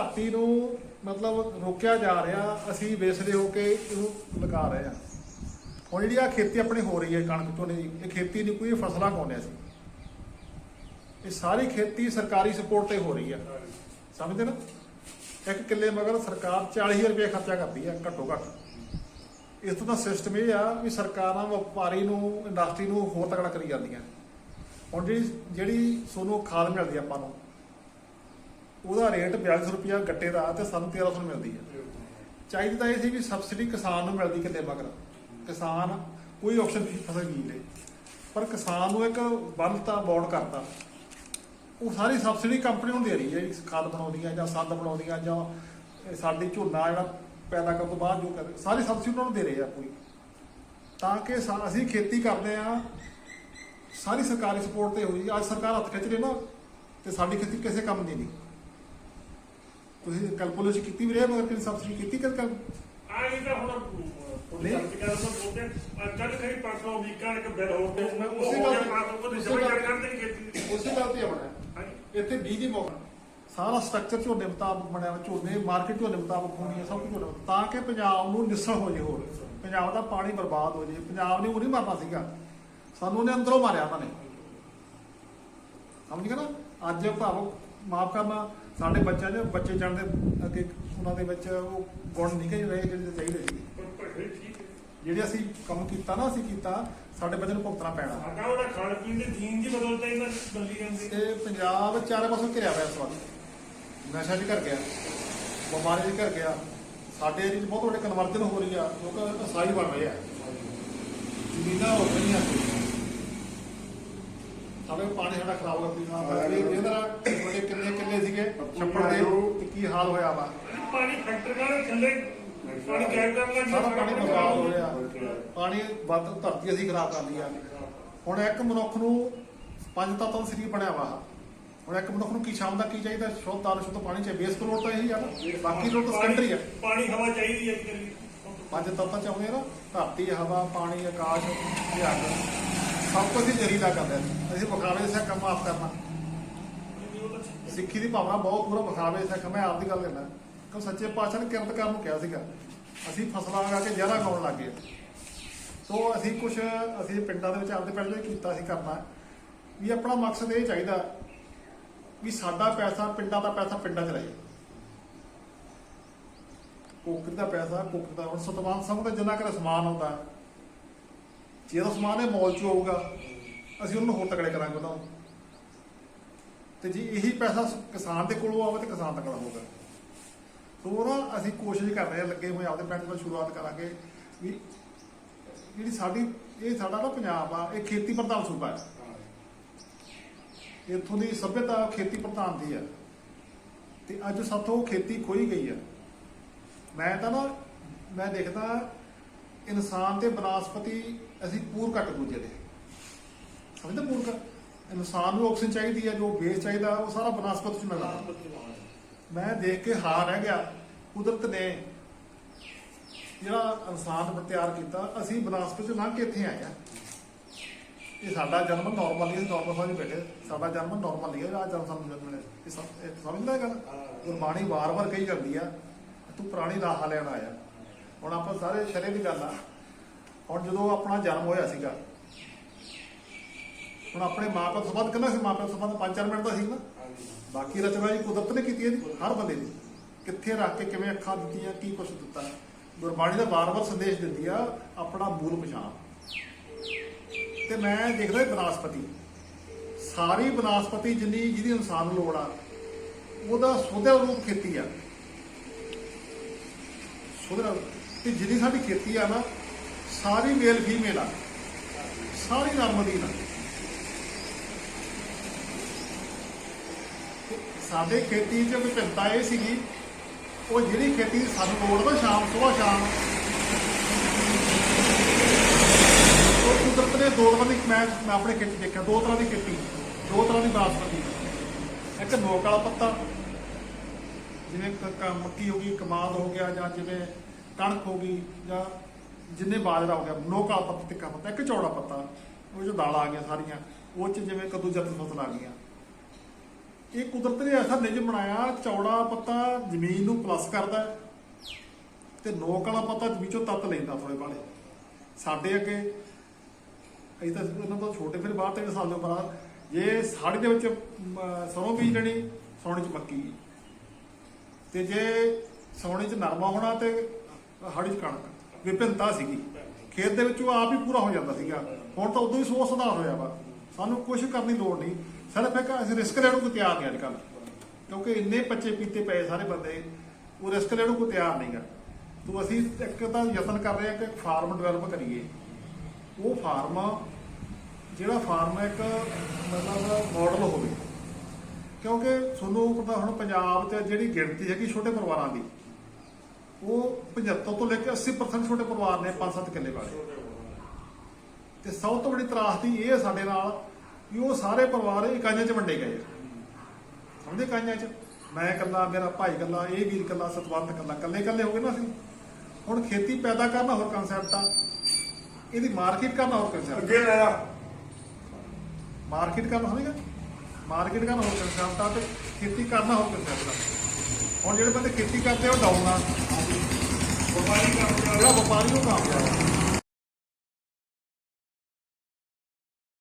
ਧਰਤੀ ਨੂੰ ਮਤਲਬ ਰੋਕਿਆ ਜਾ ਰਿਹਾ, ਅਸੀਂ ਵੇਸਦੇ ਹੋ ਕੇ ਇਹਨੂੰ ਲਗਾ ਰਹੇ ਹਾਂ। ਹੁਣ ਜਿਹੜੀ ਆ ਖੇਤੀ ਆਪਣੀ ਹੋ ਰਹੀ ਹੈ ਕਣਕ ਝੋਨੇ ਦੀ ਇਹ ਖੇਤੀ ਨਹੀਂ ਕੋਈ ਫਸਲਾਂ ਪਾਉਂਦੇ ਅਸੀਂ? ਇਹ ਸਾਰੀ ਖੇਤੀ ਸਰਕਾਰੀ ਸਪੋਰਟ ਤੇ ਹੋ ਰਹੀ ਹੈ ਸਮਝਦੇ ਨਾ? ਇੱਕ ਕਿੱਲੇ ਮਗਰ ਸਰਕਾਰ 40000 ਰੁਪਏ ਖਰਚਾ ਕਰਦੀ ਹੈ ਘੱਟੋ ਘੱਟ। ਇਸ ਤੋਂ ਦਾ ਸਿਸਟਮ ਇਹ ਆ ਵੀ ਸਰਕਾਰਾਂ ਵਪਾਰੀ ਨੂੰ ਇੰਡਸਟਰੀ ਨੂੰ ਹੋਰ ਤਕੜਾ ਕਰੀ ਜਾਂਦੀਆਂ। ਹੁਣ ਜਿਹੜੀ ਜਿਹੜੀ ਸੋਨੂੰ ਖਾਦ ਮਿਲਦੀ ਆ ਆਪਾਂ ਨੂੰ ਉਹਦਾ ਰੇਟ 4200 ਰੁਪਇਆ ਗੱਟੇ ਦਾ ਤੇ ਸਾਨੂੰ 1300 ਮਿਲਦੀ ਹੈ। ਚਾਹੀਦਾ ਤਾਂ ਇਹ ਸੀ ਵੀ ਸਬਸਿਡੀ ਕਿਸਾਨ ਨੂੰ ਮਿਲਦੀ ਕਿਤੇ ਮਗਰ। ਕਿਸਾਨ ਕੋਈ ਆਪਸ਼ਨ ਨਹੀਂ, ਫਸਲ ਬੀਜ ਲੇ ਪਰ ਕਿਸਾਨ ਨੂੰ ਇੱਕ ਬੰਨਤਾ ਬੋਰਡ ਕਰਤਾ। ਉਹ ਸਾਰੀ ਸਬਸਿਡੀ ਕੰਪਨੀ ਨੂੰ ਦੇ ਰਹੀ ਹੈ ਜੀ ਖਾਦ ਬਣਾਉਂਦੀਆਂ ਜਾਂ ਸੰਦ ਬਣਾਉਂਦੀਆਂ ਜਾਂ ਸਾਡੀ ਝੋਨਾ ਜਿਹੜਾ ਪੈਦਾ ਕਰਨ ਤੋਂ ਬਾਅਦ ਜੋ ਕਰ ਸਾਰੀ ਸਬਸਿਡੀ ਉਹਨਾਂ ਨੂੰ ਦੇ ਰਹੇ ਆ ਕੋਈ ਤਾਂ ਕਿ ਸਾ- ਅਸੀਂ ਖੇਤੀ ਕਰਦੇ ਆ ਸਾਰੀ ਸਰਕਾਰੀ ਸਪੋਰਟ ਤੇ ਹੋਈ। ਅੱਜ ਸਰਕਾਰ ਹੱਥ ਖਿੱਚ ਰਹੀ ਨਾ, ਤੇ ਸਾਡੀ ਖੇਤੀ ਕਿਸੇ ਕੰਮ ਦੀ ਨਹੀਂ। ਤੁਸੀਂ ਕੈਲਕੂਲੇਸ਼ਨ ਕੀਤੀ ਵੀ ਰਹੇ ਮਗਰ ਕਿੰਨੀ ਸਬਸਿਡੀ ਕੀਤੀ ਕਰ ਕਰ ਆਈ ਤਾਂ ਹੁਣ ਨਹੀਂ। ਸਰਚ ਕਰਨ ਤੋਂ ਬੋਲਦੇ ਕੱਲ ਖਰੀ ਪਰਸੋਂ ਵੀਕਾਂ ਇੱਕ ਬਿੱਲ ਹੋ ਗਿਆ ਮੈਂ ਉਸੇ ਉਹ ਗੱਲ- ਗੱਲ ਪਾਸ ਉਹ ਉਸੇ ਸਮਝ ਗੱਲ- ਕਰਦੇ ਨਹੀਂ ਕੀਤੀ ਉਸੇ ਗੱਲ ਤੇ ਆਉਣਾ ਹਾਂਜੀ। ਇੱਥੇ ਬੀਜ ਦੀ ਮੌਕਾ ਸਾਰਾ ਸਟਰਕਚਰ ਝੋਨੇ ਮੁਤਾਬਕ ਬਣਿਆ ਹੋਇਆ, ਝੋਨੇ ਮਾਰਕੀਟ ਝੋਨੇ ਮੁਤਾਬਕ ਹੋਣੀ ਹੈ ਸਭ ਕੁਝ ਝੋਨੇ ਮੁਤਾਬਕ, ਤਾਂ ਕਿ ਪੰਜਾਬ ਨੂੰ ਨਿਸਲ ਹੋ ਜੇ ਹੋਰ ਪੰਜਾਬ ਦਾ ਪਾਣੀ ਬਰਬਾਦ ਹੋ ਜੇ। ਪੰਜਾਬ ਨੇ ਉਹ ਨਹੀਂ ਮਰਨਾ ਸੀਗਾ। ਸਾਨੂੰ ਉਹਨੇ ਅੰਦਰੋਂ ਮਾਰਿਆ ਉਹਨਾਂ ਨੇ। ਸਮਝ ਗਏ ਨਾ? ਅੱਜ ਭਾਵ ਮਾਫ ਕਰਨਾ ਸਾਡੇ ਬੱਚਿਆਂ ਦੇ ਬੱਚੇ ਜਾਣਦੇ ਅੱਗੇ ਉਹਨਾਂ ਦੇ ਵਿੱਚ ਉਹ ਗੁਣ ਨਿਕਲ ਰਹੇ ਜਿਹੜੇ ਚਾਹੀਦੇ ਸੀ। ਜਿਹੜੇ ਅਸੀਂ ਕੰਮ ਕੀਤਾ ਨਾ ਅਸੀਂ ਕੀਤਾ ਸਾਡੇ ਬੱਚੇ ਨੂੰ ਭੁਗਤਣਾ ਪੈਣਾ। ਸਾਡਾ ਉਹਦਾ ਖਾਣ ਪੀਣ ਦੀ ਜੀਨ ਦੀ ਬਦਲਤਾ ਇਹਨਾਂ ਬੰਦੀ ਜਾਂਦੀ। ਤੇ ਪੰਜਾਬ ਚਾਰੇ ਪਾਸੋਂ ਘਿਰਿਆ ਹੋਇਆ ਇਸ ਵਾਰ। ਨਸ਼ਾ ਚ ਘਰ ਗਿਆ ਬਿਮਾਰੀ ਚ ਘਰ ਗਿਆ। ਸਾਡੇ ਏਰੀਏ 'ਚ ਬਹੁਤ ਵੱਡੇ ਕਨਵਰਜਨ ਹੋ ਰਹੀ ਆ ਲੋਕ ਅਸਾਈ ਬਣ ਰਹੇ ਆ। ਜ਼ਮੀਨਾਂ ਹੋ ਰਹੀਆਂ ਸਾਡੇ ਪਾਣੀ ਸਾਡਾ ਖਰਾਬ ਕਰ ਦਿੱਤਾ ਇਹਦਾ ਵੱਡੇ ਕਿੰਨੇ ਕਿੰਨੇ ਸੀਗੇ? ਛੱਪੜ ਦੇ। ਤੇ ਕੀ ਹਾਲ ਹੋਇਆ ਵਾ? ਪਾਣੀ ਫੈਕਟਰ ਨਾਲ ਥੱਲੇ ਪਾਣੀ ਗੈਰ ਕਰਨ ਲੱਗ। ਸਾਰਾ ਪਾਣੀ ਬਰਬਾਦ ਹੋ ਰਿਹਾ। ਪਾਣੀ ਵੱਧ ਧਰਤੀ ਅਸੀਂ ਖਰਾਬ ਕਰ ਲਈ ਆ। ਹੁਣ ਇੱਕ ਮਨੁੱਖ ਨੂੰ ਪੰਜ ਤੱਤਾਂ ਦਾ ਸਰੀਰ ਬਣਿਆ ਵਾ। ਹੁਣ ਇੱਕ ਮਨੁੱਖ ਨੂੰ ਕੀ ਸ਼ਾਮ ਦਾ ਕੀ ਚਾਹੀਦਾ? ਸ਼ੁੱਧ ਦਾਲ ਸ਼ੁੱਧ ਪਾਣੀ ਚਾਹੀਦਾ। ਬੇਸ ਕਰੋੜ ਤਾਂ ਇਹੀ ਆ ਬਾਕੀ ਲੋਕ ਤਾਂ ਸੈਕੰਡਰੀ ਆ। ਪਾਣੀ ਹਵਾ ਚਾਹੀਦੀ ਹੈ ਕਰੀ ਪੰਜ ਤੱਤਾਂ ਚ ਆਉਂਦੇ ਆ ਨਾ। ਧਰਤੀ ਹਵਾ ਪਾਣੀ ਆਕਾਸ਼ ਤੇ ਅੱਗ ਸਭ ਕੁਝ ਹੀ ਜ਼ਰੀਲਾ ਕਰਦੇ ਸੀ ਅਸੀਂ ਵਿਖਾਵੇ ਜਿਹਾ ਕੰਮ ਆਪ ਕਰਨਾ। ਸਿੱਖੀ ਦੀ ਭਾਵਨਾ ਬਹੁਤ ਪੂਰਾ ਵਿਖਾਵੇ ਜਿਹਾ ਕੰਮ ਆਪ ਦੀ ਗੱਲ ਕਰਨਾ ਕਿਉਂ ਸੱਚੇ ਪਾਤਸ਼ਾਹ ਨੇ ਕਿਰਤ ਕਰਨ ਨੂੰ ਕਿਹਾ ਸੀਗਾ, ਅਸੀਂ ਫਸਲਾਂ ਲਗਾ ਕੇ ਜਹਿਰਾ ਖਾਉਣ ਲੱਗ ਗਏ। ਸੋ ਅਸੀਂ ਕੁਝ ਅਸੀਂ ਪਿੰਡਾਂ ਦੇ ਵਿੱਚ ਆਪਦੇ ਪਿੰਡ ਵਿੱਚ ਕੀਤਾ ਸੀ ਕਰਨਾ। ਵੀ ਆਪਣਾ ਮਕਸਦ ਇਹ ਚਾਹੀਦਾ ਵੀ ਸਾਡਾ ਪੈਸਾ ਪਿੰਡਾਂ ਦਾ ਪੈਸਾ ਪਿੰਡਾਂ 'ਚ ਰਹੇ। ਕੋਕਰ ਦਾ ਪੈਸਾ ਕੋਕਰ ਦਾ, ਹੁਣ ਸਤਵਾਨ ਸਿੰਘ ਦਾ ਜਿੰਨਾ ਕਰ ਸਮਾਨ ਆਉਂਦਾ ਜੇ ਉਹਦਾ ਸਮਾਨ ਇਹ ਮੌਲ 'ਚ ਹੋਊਗਾ ਅਸੀਂ ਉਹਨੂੰ ਹੋਰ ਤਕੜੇ ਕਰਾਂਗੇ ਉਹਨਾਂ ਨੂੰ ਤੇ ਜੇ ਇਹੀ ਪੈਸਾ ਕਿਸਾਨ ਦੇ ਕੋਲੋਂ ਆਵੇ ਤੇ ਕਿਸਾਨ ਤਕੜਾ ਹੋਊਗਾ। ਸੋ ਨਾ ਅਸੀਂ ਕੋਸ਼ਿਸ਼ ਕਰ ਰਹੇ ਹਾਂ, ਲੱਗੇ ਹੋਏ ਆਪਦੇ ਪਿੰਡ ਤੋਂ ਸ਼ੁਰੂਆਤ ਕਰਾਂਗੇ ਵੀ ਜਿਹੜੀ ਸਾਡੀ, ਇਹ ਸਾਡਾ ਨਾ ਪੰਜਾਬ ਆ, ਇਹ ਖੇਤੀ ਪ੍ਰਧਾਨ ਸੂਬਾ ਹੈ। ਇੱਥੋਂ ਦੀ ਸਭਿਅਤਾ ਖੇਤੀ ਪ੍ਰਧਾਨ ਦੀ ਆ ਤੇ ਅੱਜ ਸਾਥੋਂ ਖੇਤੀ ਖੋਈ ਗਈ ਆ ਮੈਂ ਤਾਂ ਨਾ, ਮੈਂ ਦੇਖਦਾ, ਇਨਸਾਨ ਤੇ ਬਨਸਪਤੀ ਅਸੀਂ ਪੂਰ ਕੱਟ ਦੂਜੇ ਦੇ। ਸਮਝਦੇ ਪੂਰ ਕੱਟ ਇਨਸਾਨ ਨੂੰ ਆਕਸੀਜਨ ਚਾਹੀਦੀ ਹੈ ਜੋ ਬੇਸ ਚਾਹੀਦਾ ਉਹ ਸਾਰਾ ਬਨਸਪਤੀ ਚ ਮਿਲਦਾ। ਮੈਂ ਦੇਖ ਕੇ ਹਾਰ ਰਹਿ ਗਿਆ ਕੁਦਰਤ ਨੇ ਜਿਹੜਾ ਇਨਸਾਨ ਤਿਆਰ ਕੀਤਾ ਅਸੀਂ ਬਨਸਪਤੀ ਤੋਂ ਲੰਘ ਕੇ ਇੱਥੇ ਆਏ ਆ ਇਹ ਸਾਡਾ ਜਨਮ ਨਾਰਮਲ ਹੀ ਨਾਰਮਲ ਸਮਝ ਬੈਠੇ ਸਾਡਾ ਜਨਮ ਨਾਰਮਲ ਹੀ ਹੈ ਆ ਜਨਮ ਸਾਨੂੰ ਜਨਮ ਮਿਲਿਆ ਇਹ ਇਹ ਸਮਝਦਾ ਗੱਲ? ਗੁਰਬਾਣੀ ਵਾਰ-ਵਾਰ ਕਹੀ ਜਾਂਦੀ ਆ ਤੂੰ ਪੁਰਾਣੀ ਰਾਹ ਲੈਣ ਆਇਆ। ਹੁਣ ਆਪਾਂ ਸਾਰੇ ਸ਼ਰੇ ਦੀ ਗੱਲ ਆ। ਹੁਣ ਜਦੋਂ ਆਪਣਾ ਜਨਮ ਹੋਇਆ ਸੀਗਾ ਹੁਣ ਆਪਣੇ ਮਾਪੇ ਤੋਂ ਸੰਬੰਧ ਕਿੰਨਾ ਸੀ? ਮਾਪੇ ਤੋਂ ਸੰਬੰਧ 5-4 ਮਿੰਟ ਦਾ ਸੀ ਨਾ? ਬਾਕੀ ਰਚਨਾ ਜੀ ਕੁਦਰਤ ਨੇ ਕੀਤੀ ਹੈ ਜੀ ਹਰ ਬੰਦੇ ਦੀ। ਕਿੱਥੇ ਰੱਖ ਕੇ ਕਿਵੇਂ ਅੱਖਾਂ ਦਿੱਤੀਆਂ ਕੀ ਕੁਛ ਦਿੱਤਾ? ਗੁਰਬਾਣੀ ਦਾ ਵਾਰ-ਵਾਰ ਸੰਦੇਸ਼ ਦਿੰਦੀ ਆ ਆਪਣਾ ਮੂਲ ਪਛਾਣ। ਤੇ ਮੈਂ ਦੇਖਦਾ ਬਨਸਪਤੀ। ਸਾਰੀ ਬਨਸਪਤੀ ਜਿੰਨੀ ਜਿਹਦੀ ਇਨਸਾਨ ਨੂੰ ਲੋੜ ਆ ਉਹਦਾ ਸੋਧਿਆ ਰੂਪ ਖੇਤੀ ਆ। ਸੋਧਿਆ ਤੇ ਜਿੰਨੀ ਸਾਡੀ ਖੇਤੀ ਆ ਨਾ ਸਾਰੀ ਮੇਲ ਫੀਮੇਲ ਆ। ਸਾਰੀ ਨਰਮਦੀ ਨਾਲ ਤੇ ਸਾਡੇ ਖੇਤੀ 'ਚ ਵਿਭਿੰਨਤਾ ਇਹ ਸੀਗੀ, ਉਹ ਜਿਹੜੀ ਖੇਤੀ ਸਾਨੂੰ ਲੋੜ ਵਾ ਸ਼ਾਮ, ਸੁਬਾਹ ਸ਼ਾਮ। ਉਹ ਕੁਦਰਤ ਨੇ ਦੋ ਤਰ੍ਹਾਂ ਦੀ ਮੈਂ ਮੈਂ ਆਪਣੇ ਖੇਤ 'ਚ ਦੇਖਿਆ, ਦੋ ਤਰ੍ਹਾਂ ਦੀ ਖੇਤੀ, ਦੋ ਤਰ੍ਹਾਂ ਦੀ ਬਾਸਮਤੀ। ਇੱਕ ਨੋਕ ਵਾਲਾ ਪੱਤਾ, ਜਿਵੇਂ ਮੱਕੀ ਹੋ ਗਈ, ਕਮਾਦ ਹੋ ਗਿਆ ਜਾਂ ਜਿਵੇਂ ਕਣਕ ਹੋ ਗਈ ਜਾਂ ਜਿੰਨੇ ਬਾਜਰਾ ਹੋ ਗਿਆ ਨੋਕ ਵਾਲਾ ਪੱਤਾ ਤਿੱਕਾ ਪੱਤਾ ਇੱਕ ਚੌੜਾ ਪੱਤਾ ਉਹ ਜੋ ਦਾਲਾਂ ਆ ਗਈਆਂ ਸਾਰੀਆਂ ਉਹ ਚ ਜਿਵੇਂ ਕੱਦੂ ਜੱਤ ਫਸਲ ਆ ਗਈਆਂ। ਇਹ ਕੁਦਰਤ ਨੇ ਐਸਾ ਨਿਯਮ ਬਣਾਇਆ ਚੌੜਾ ਪੱਤਾ ਜ਼ਮੀਨ ਨੂੰ ਪਲੱਸ ਕਰਦਾ ਹੈ ਤੇ ਨੋਕ ਵਾਲਾ ਪੱਤਾ ਵਿੱਚੋਂ ਤੱਤ ਲੈਂਦਾ ਥੋੜੇ ਬਾਲੇ ਸਾਡੇ ਅੱਗੇ ਅਸੀਂ ਤਾਂ ਉਹਨਾਂ ਤੋਂ ਛੋਟੇ ਫਿਰ ਬਾਹਰ ਤੇ ਸਾਲ ਦੇ ਬਾਅਦ ਜੇ ਸਾੜੀ ਦੇ ਵਿੱਚ ਮ, ਸਰੋਂ ਬੀਜ ਲੈਣੀ ਸੌਣੀ ਚ ਮੱਕੀ। ਤੇ ਜੇ ਸੌਣੀ ਚ ਨਰਮਾ ਹੋਣਾ ਤੇ ਹਾੜੀ ਚ ਕਣਕ। ਵਿਭਿੰਨਤਾ ਸੀਗੀ। ਖੇਤ ਦੇ ਵਿੱਚ ਉਹ ਆਪ ਹੀ ਪੂਰਾ ਹੋ ਜਾਂਦਾ ਸੀਗਾ। ਹੁਣ ਤਾਂ ਉਦੋਂ ਹੀ ਸੋਚ ਸੁਧਾਰ ਹੋਇਆ ਵਾ। ਸਾਨੂੰ ਕੁਝ ਕਰਨ ਦੀ ਲੋੜ ਨਹੀਂ। ਸਿਰਫ ਇੱਕ ਅਸੀਂ ਰਿਸਕ ਲੈਣ ਨੂੰ ਕੋਈ ਤਿਆਰ ਨਹੀਂ ਅੱਜ ਕੱਲ੍ਹ ਕਿਉਂਕਿ ਇੰਨੇ ਬੱਚੇ ਪੀਤੇ ਪਏ ਸਾਰੇ ਬੰਦੇ, ਉਹ ਰਿਸਕ ਲੈਣ ਨੂੰ ਕੋਈ ਤਿਆਰ ਨਹੀਂਗਾ ਤੋ ਅਸੀਂ ਇੱਕ ਤਾਂ ਯਤਨ ਕਰ ਰਹੇ ਹਾਂ ਕਿ ਫਾਰਮ ਡਿਵੈਲਪ ਕਰੀਏ। ਉਹ ਫਾਰਮ ਜਿਹੜਾ ਫਾਰਮ ਹੈ ਇੱਕ ਮਤਲਬ ਮਾਡਲ ਹੋਵੇ। ਕਿਉਂਕਿ ਤੁਹਾਨੂੰ ਪਤਾ ਹੁਣ ਪੰਜਾਬ 'ਚ ਜਿਹੜੀ ਗਿਣਤੀ ਹੈਗੀ ਛੋਟੇ ਪਰਿਵਾਰਾਂ ਦੀ ਉਹ 75 ਤੋਂ ਲੈ ਕੇ 80% ਛੋਟੇ ਪਰਿਵਾਰ ਨੇ 5-7 ਕਿੱਲੇ ਵਾਲੇ। ਤੇ ਸਭ ਤੋਂ ਵੱਡੀ ਤਰਾਸਦੀ ਇਹ ਹੈ ਸਾਡੇ ਨਾਲ ਕਿ ਉਹ ਸਾਰੇ ਪਰਿਵਾਰ ਇਕਾਈਆਂ 'ਚ ਵੰਡੇ ਗਏ। ਸਮਝੇ ਇਕਾਈਆਂ 'ਚ? ਮੈਂ ਇਕੱਲਾ ਮੇਰਾ ਭਾਈ ਇਕੱਲਾ ਇਹ ਵੀਰ ਇਕੱਲਾ ਸਤਵੰਤ ਇਕੱਲਾ ਇਕੱਲੇ ਇਕੱਲੇ ਹੋ ਗਏ ਨਾ ਅਸੀਂ। ਹੁਣ ਖੇਤੀ ਪੈਦਾ ਕਰਨਾ ਹੋਰ ਕਨਸੈਪਟ ਆ। ਇਹਦੀ ਮਾਰਕੀਟ ਕਰਨਾ ਹੋਰ ਕਨਸੈਪਟ ਅੱਗੇ ਲੈ ਆ ਮਾਰਕੀਟ ਕਰਨਾ ਹੋਵੇਗਾ ਮਾਰਕੀਟ ਕਰਨਾ ਹੋਰ ਕਨਸੈਪਟ ਆ ਤੇ ਖੇਤੀ ਕਰਨਾ ਹੋਰ ਕਨਸੈਪਟ ਆ। ਹੁਣ ਜਿਹੜੇ ਬੰਦੇ ਖੇਤੀ ਕਰਦੇ ਉਹ ਡਾਊਨ ਆ। ਵਪਾਰੀ ਕੰਮ